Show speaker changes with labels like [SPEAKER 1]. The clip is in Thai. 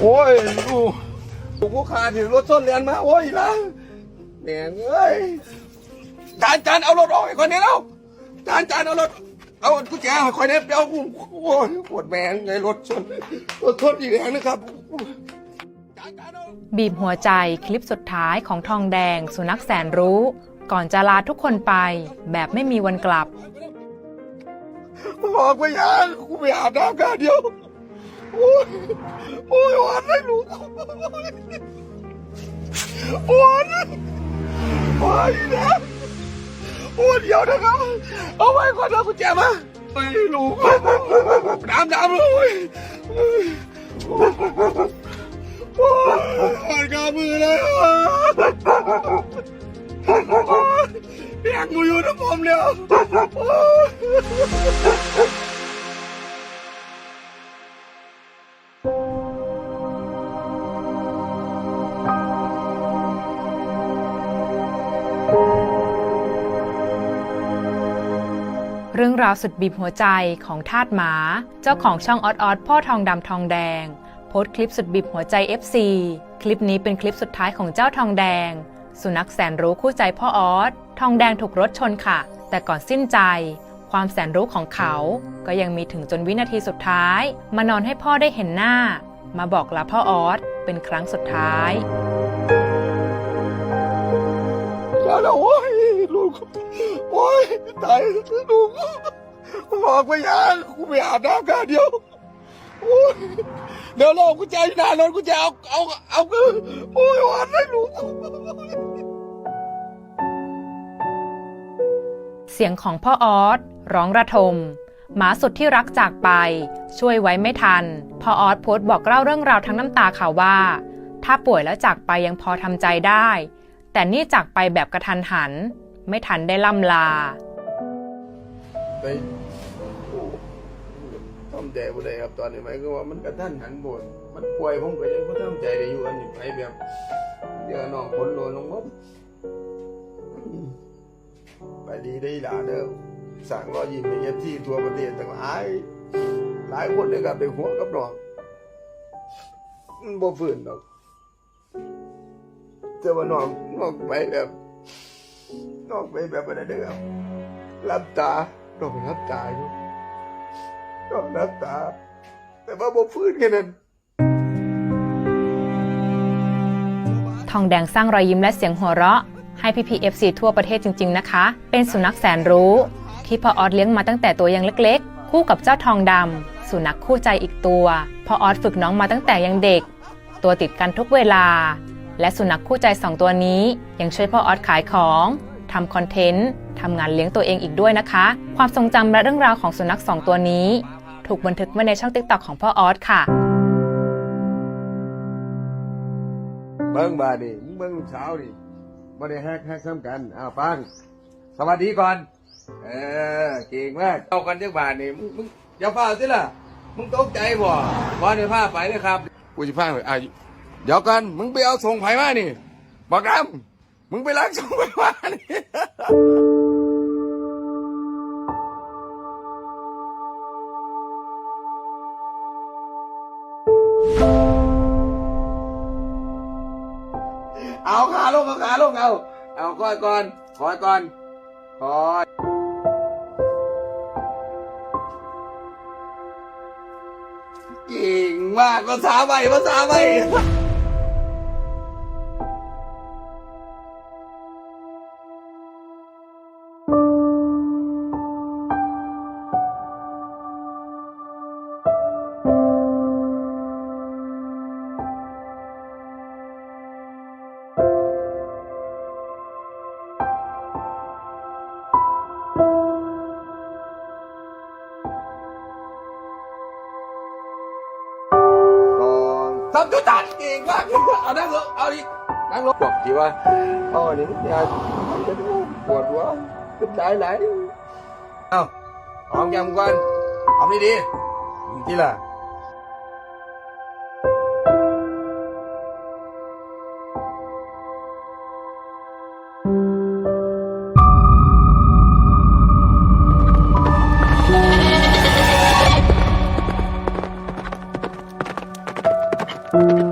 [SPEAKER 1] โอ้ยลูกลูกผู้ขาถือรถส้นเรียนมาโอ้ยลังแม่งเอ้ยจานจานเอารถออกให้คนนี้แล้วจานจานเอารถเอากุญแจให้คนนี้ไปเอากูโอ้ยปวดแม่งไงรถชนรถชนอีกแล้วนะครับจานจานเอา
[SPEAKER 2] บีบหัวใจคลิปสุดท้ายของทองแดงสุนัขแสนรู้ ก่อนจะลาทุกคนไปแบบไม่มีวันกลับ
[SPEAKER 1] ออกไปยังกูไปอาบน้ำกันเดียว โอ้ยหวานเลยลูกหวานหวานนะโอ้เดี๋ยวนะครับ เอาไว้ก่อนนะกุญแจมาไปลูกน้ำน้ำเลยโอ้ยหวานกามือเลยเปียกกูอยู่นะผมแล้ว
[SPEAKER 2] เรื่องราวสุดบีบหัวใจของทาสหมา เจ้าของช่องออดออดพ่อทองดำทองแดง โพสต์คลิปสุดบีบหัวใจ FC คลิปนี้เป็นคลิปสุดท้ายของเจ้าทองแดง สุนัขแสนรู้คู่ใจพ่อออสทองแดงถูกรถชนค่ะ แต่ก่อนสิ้นใจ ความแสนรู้ของเขา ก็ยังมีถึงจนวินาทีสุดท้าย มานอนให้พ่อได้เห็นหน้า มาบอกลาพ่อออสเป็นครั้งสุดท้าย
[SPEAKER 1] แล้วโอ้ย ลูกโอ้ยตายลูกออกไปยังกูไปอาบน้ำกันเดียวเดี๋ยวรอกูใจอยู่นานรถกูจะเอาเอาเอาโอ้ยวานเลยลูก
[SPEAKER 2] เสียงของพ่อออสร้องระทมหมาสุดที่รักจากไป ช่วยไว้ไม่ทัน พ่อออสโพสต์บอกเล่าเรื่องราวทั้งน้ำตาค่ะว่า ถ้าป่วยแล้วจากไปยังพอทำใจได้ แต่นี่จากไปแบบกระทันหัน ไม่ทันได้ล่ำลา
[SPEAKER 1] ไปทำใจบ่ได้ครับตอนนี้หมายก็ว่ามันกระทันหันบ่มันป่วยผมก็ยังบ่ทำใจได้อยู่อันนี้ไปแบบเดี๋ยวน้องผลโลนลงหมดไปดีได้หลาเด้อสั่งรอยยิ้มในเอฟที่ทั่วประเทศต่างหลายหลายคนเลยครับได้หัวกับน้องมันบ่ฟื้นดอกแต่ว่าน้องน้องไปแบบ น้องไปแบบอะไรเด้อครับรับตาเราไปรับตาอยู่ก็รับตา แต่ว่าบ่ฟื้นแค่นั้น
[SPEAKER 2] ทองแดงสร้างรอยยิ้มและเสียงหัวเราะ ให้พี่พีเอฟซีทั่วประเทศจริง ๆ นะคะ เป็นสุนัขแสนรู้ ที่พ่อออสเลี้ยงมาตั้งแต่ตัวยังเล็ก ๆ คู่กับเจ้าทองดำสุนัขคู่ใจอีกตัวพ่อออสฝึกน้องมาตั้งแต่ยังเด็ก ตัวติดกันทุกเวลา และสุนัขคู่ใจสองตัวนี้ ยังช่วยพ่อออสขายของทำคอนเทนต์ทำงานเลี้ยงตัวเองอีกด้วยนะคะ ความทรงจำและเรื่องราวของสุนัขสองตัวนี้ ถูกบันทึกไว้ในช่องติ๊กต็อกของพ่อออสค่ะ
[SPEAKER 1] เบิ้งบาดิมึงเบิ้งลูกสาวดิบ่ได้ฮักฮักซ้ำกันอ้าวฟัง สวัสดีก่อน เออเก่งมากเอากันจักบาทนี่มึงมึงอย่าฟ้าสิล่ะ มึงตกใจบ่บ่ได้พาไปเลยครับกูจะพาไปอะ เดี๋ยวกันมึงไปเอาส่งไผมานี่บอกดำมึงไปล้างส่งไผมานี่เอาขาลงเอาขาลงเอา เอาคอยก่อนคอยก่อนคอยเก่งมากภาษาใหม่ภาษาใหม่ องสามจุดตัดเก่งมากเอานั่งลงเอาดินั่งลงบอกทีว่าอ๋อนี่ยาจะดูปวดหัวขึ้นได้ไหลเอ้าหอมแก้มก่อนหอมดีดีๆทีละ เ